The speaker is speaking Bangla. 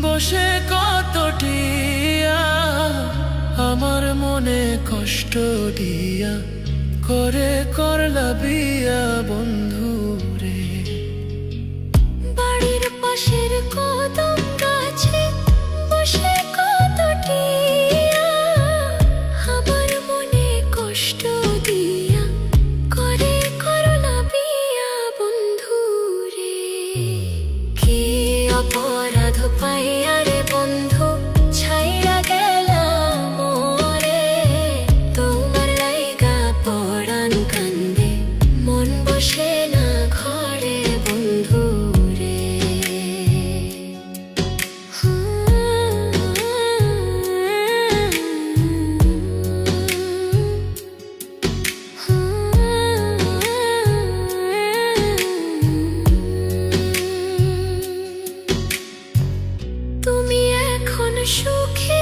বসে কতটিয়া আমার মনে কষ্ট দিয়া, করে করলা বিয়া বন্ধু রে বাড়ির পাশের কত বসে আমার মনে কষ্ট দিয়া, করে বিয়া বন্ধু রে Acompanhando. সুখী